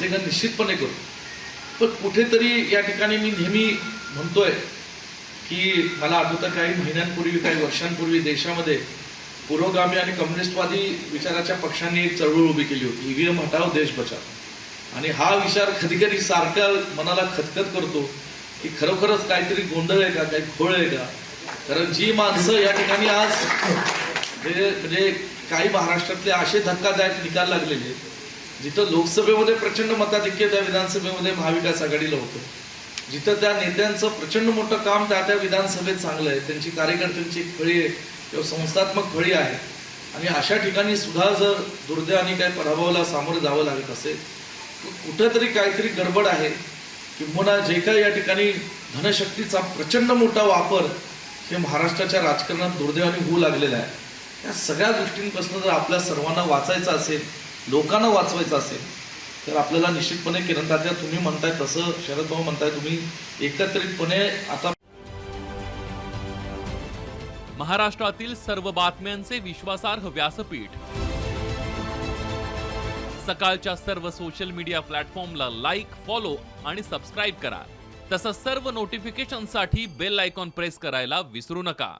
माहिती निश्चितपणे करू. पण कुठेतरी या ठिकाणी मी नेहमी म्हणतोय की मला आठवतं काही महिन्यांपूर्वी काही वर्षांपूर्वी देशामध्ये पुरोगामी आणि कम्युनिस्टवादी विचाराच्या पक्षांनी एक चळवळ उभी केली होती. ईव्हीएम हटाव देश बचाव आणि हा विचार कधी कधी सारखा मनाला खतखत करतो की खरोखरच काहीतरी गोंधळ आहे का काही खोळ आहे का? कारण जी माणसं या ठिकाणी आज म्हणजे काही महाराष्ट्रातले असे धक्कादायक निकाल लागलेले आहेत, जिथं लोकसभेमध्ये प्रचंड मताधिक्य त्या विधानसभेमध्ये महाविकास आघाडीला होतं. जिथं त्या नेत्यांचं प्रचंड मोठं काम त्या त्या विधानसभेत चांगलं आहे. त्यांची कार्यकर्त्यांची खळी आहे किंवा संस्थात्मक खळी आहे. आणि अशा ठिकाणी सुद्धा जर दुर्दैवाने काही पराभवाला सामोरं जावं लागत असेल तर कुठंतरी काहीतरी गडबड आहे. किंबहुना जे काही या ठिकाणी धनशक्तीचा प्रचंड मोठा वापर हे महाराष्ट्राच्या राजकारणात दुर्दैवाने होऊ लागलेला आहे. या सगळ्या गोष्टींपासून जर आपल्या सर्वांना वाचायचं असेल लोकांना वाचवायचं असेल तर आपल्याला निश्चितपणे किरण तात्या तुम्ही म्हणताय तसं शरद भाऊ म्हणताय तुम्ही एकत्रितपणे आता महाराष्ट्रातील सर्व बातम्यांचे विश्वासार्ह व्यासपीठ. सकाळच्या सर्व सोशल मीडिया प्लॅटफॉर्मला लाईक फॉलो आणि सबस्क्राईब करा. तसंच सर्व नोटिफिकेशनसाठी बेल आयकॉन प्रेस करायला विसरू नका.